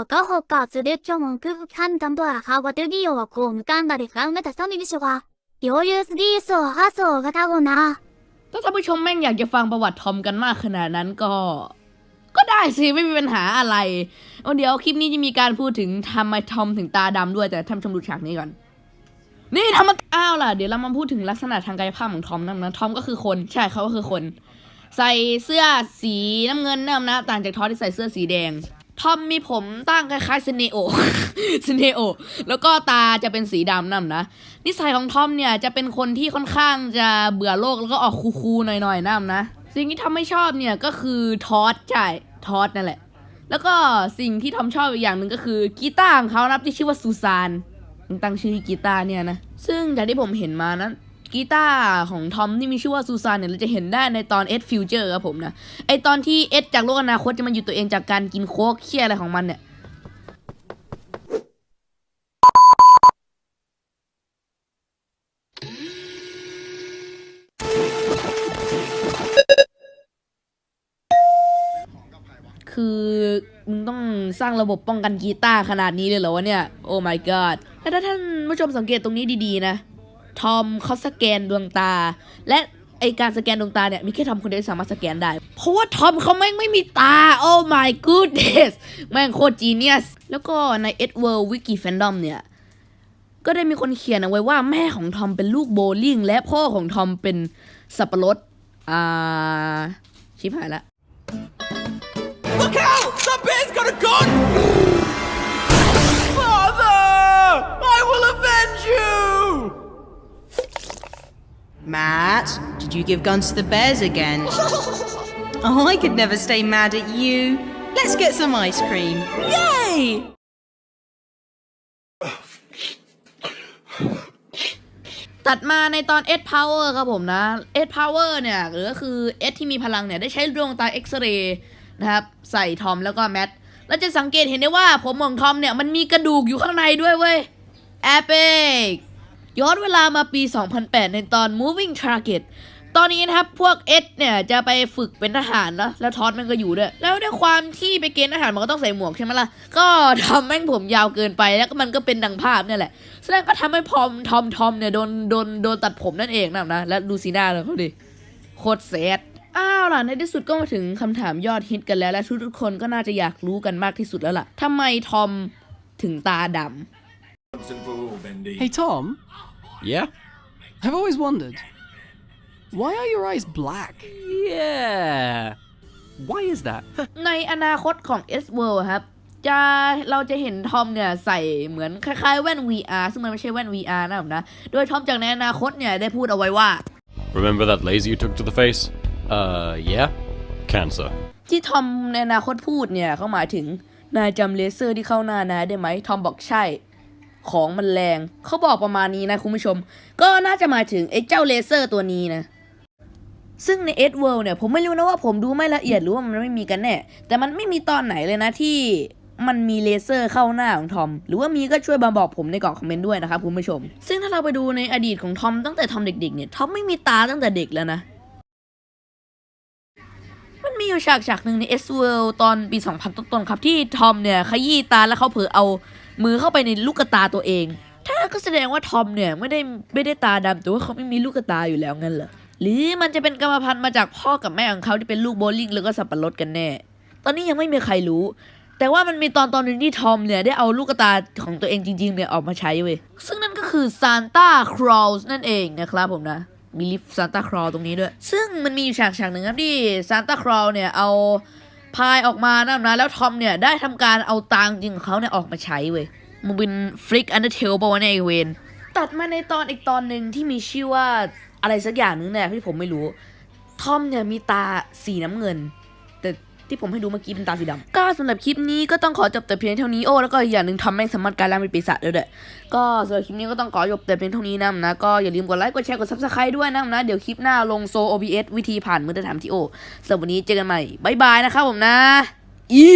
어떠호 가스를 평온급 한담도아 하와드기요와 곰간다리 강메타 선임이시와 요유스기소 하소가 타고나 ถ้าท่านผู้ชมแม่งอยากจะฟังประวัติทอมกันมากขนาดนั้นก็ ก็ได้สิ ไม่มีปัญหาอะไรเอาเดี๋ยวคลิปนี้จะมีการพูดถึงทำไมทอมถึงตาดำด้วยแต่ท่านชมดูฉากนี้ก่อน นี่ทำมาอ้าวล่ะ เดี๋ยวเรามาพูดถึงลักษณะทางกายภาพของทอมนั่นะทอมก็คือคนใช่เขาก็คือคน ใส่เสื้อสีน้ำเงินเนิ่มนะ ต่างจากทอที่ใส่เสื้อสีแดง ทอมมีผมตั้งคล้ายๆเซเนโอเซเนโอ แล้วก็ตาจะเป็นสีดำนั่นนะ นิสัยของทอมเนี่ยจะเป็นคนที่ค่อนข้างจะเบื่อโลกแล้วก็ออกคูลๆหน่อยๆนั่นนะ สิ่งที่ทอมไม่ชอบเนี่ยก็คือทอสใช่ทอสนั่นแหละ แล้วก็สิ่งที่ทอมชอบอีกอย่างหนึ่งก็คือกีตาร์ของเขานะที่ชื่อว่าซูซานตั้งชื่อกีตาร์เนี่ยนะ ซึ่งจากที่ผมเห็นมานะ กีตาร์ของทอมที่มีชื่อว่าซูซานเนี่ยเราจะเห็นได้ในตอนเอ็ดฟิวเจอร์ครับผมนะไอตอนที่เอ็ดจากโลกอนาคตจะมาอยู่ตัวเองจากการกินโค้กเคี้ยอะไรของมันเนี่ยคือมึงต้องสร้างระบบป้องกันกีตาร์ขนาดนี้เลยเหรอวะเนี่ย โอ้ my god แต่ถ้าท่านผู้ชมสังเกตตรงนี้ดีๆนะ ทอมเขาสแกนดวงตา และไอการสแกนดวงตาเนี่ยมีแค่ทอมคนเดียวสามารถสแกนได้ เพราะว่าทอมเขาแม่งไม่มีตา โอ้ my goodness แม่งโคตรจีเนียส แล้วก็ใน Ed World Wiki Fandom เนี่ย ก็ได้มีคนเขียนเอาไว้ว่าแม่ของทอมเป็นลูกโบลิ่ง และพ่อของทอมเป็นสับปะรด อ่า ชิบหายละ Look out! The bear's got a gun! Matt, did you give guns to the bears again? oh, I could never stay mad at you. Let's get some ice cream. Yay! ตัดมาในตอน Ed Power ครับผมนะ Ed Power เนี่ยหรือก็คือ Ed ที่มีพลังเนี่ย ได้ใช้ดวงตาเอ็กซเรย์นะครับ ใส่ทอมแล้วก็แมทแล้วจะสังเกตเห็นได้ว่าผมของทอมเนี่ย มันมีกระดูกอยู่ข้างในด้วยเว้ย Epic ย้อนเวลามาปี 2008 ในตอน Moving Target ตอนนี้นะครับพวกเอสเนี่ยจะไปฝึกเป็นทหารนะแล้วทอสมันก็อยู่ด้วย แล้วด้วยความที่ไปเกณฑ์ทหารมันก็ต้องใส่หมวกใช่ไหมล่ะ ก็ทำแม่งผมยาวเกินไปแล้วก็มันก็เป็นดังภาพเนี่ยแหละแสดงก็ทำให้พอมทอมทอมเนี่ยโดนโดนโดนตัดผมนั่นเองนะนะและดูสีหน้าเลยเขาดิโคตรแซดอ้าวล่ะในที่สุดก็มาถึงคำถามยอดฮิตกันแล้วและทุกๆคนก็น่าจะอยากรู้กันมากที่สุดแล้วล่ะทำไมทอมถึงตาดำ Hey Tom, Yeah? I've always wondered why are your eyes black? Yeah. Why is that? ในอนาคตของ S World ครับ จะเราจะเห็นทอมเนี่ยใส่เหมือนคล้ายๆแว่น VR ซึ่งมันไม่ใช่แว่น VR นะครับนะ โดยทอมจากในอนาคตเนี่ยได้พูดเอาไว้ว่า Remember that laser you took to the face? Uh, yeah? Cancer. ที่ทอมในอนาคตพูดเนี่ยเขาหมายถึงนายจำเลเซอร์ที่เข้าหน้านายได้ไหมทอมบอกใช่ ของมันแรง เขาบอกประมาณนี้นะคุณผู้ชม ก็น่าจะหมายถึงไอ้เจ้าเลเซอร์ตัวนี้นะซึ่งในเอ็ดเวิลด์เนี่ยผมไม่รู้นะว่าผมดูไม่ละเอียดหรือว่ามันไม่มีกันแน่ แต่มันไม่มีตอนไหนเลยนะที่มันมีเลเซอร์เข้าหน้าของทอม หรือว่ามีก็ช่วยมาบอกผมในกล่องคอมเมนต์ด้วยนะครับคุณผู้ชม ซึ่งถ้าเราไปดูในอดีตของทอมตั้งแต่ทอมเด็กๆเนี่ยทอมไม่มีตาตั้งแต่เด็กแล้วนะ มันมีอยู่ฉากฉากหนึ่งใน S World ตอนปี 2000 ต้นๆครับที่ทอมเนี่ยขยี้ตาแล้วเขาเผลอเอา มือเข้าไปในลูกตาตัวเอง ถ้าก็แสดงว่าทอมเนี่ยไม่ได้ไม่ได้ตาดำแต่ว่าเขาไม่มีลูกตาอยู่แล้วงั้นเหรอหรือมันจะเป็นกรรมพันธุ์มาจากพ่อกับแม่ของเขาที่เป็นลูกโบลิ่งแล้วก็สับปะรดกันแน่ ตอนนี้ยังไม่มีใครรู้ แต่ว่ามันมีตอนตอนหนึ่งที่ทอมเนี่ยได้เอาลูกตาของตัวเองจริงๆเนี่ยออกมาใช้เว้ย ซึ่งนั่นก็คือซานต้าครอสนั่นเองนะครับผมนะ มีลิฟซานตาครอตรงนี้ด้วย ซึ่งมันมีอยู่ฉากฉากหนึ่งครับที่ซานตาครอเนี่ยเอา พายออกมานะนะแล้วทอมเนี่ยได้ทำการเอาตางจริงของเขาเนี่ยออกมาใช้เว้ยมันเป็นฟลิกอันเดอร์เทลปะวะเนี่ยไอเวนตัดมาในตอนอีกตอนหนึ่งที่มีชื่อว่าอะไรสักอย่างหนึงเนี่ยที่ผมไม่รู้ทอมเนี่ยมีตาสีน้ำเงิน แต่ ที่ผมให้ดูเมื่อกี้เป็นตาสีดำก็สำหรับคลิปนี้ก็ต้องขอจบแต่เพียงเท่านี้โอ้แล้วก็อย่างหนึ่งทอมแม่งสามารถกายร่างเป็นปีศาจด้วยเด้อก็สำหรับคลิปนี้ก็ต้องขอจบแต่เพียงเท่านี้นะนะก็อย่าลืมกดไลค์กดแชร์กดซับสไครต์ด้วยนะนะเดี๋ยวคลิปหน้าลงโซ OBS วิธีผ่านมือถือถามที่โอสำหรับวันนี้เจอกันใหม่บายบายนะครับผมนะอี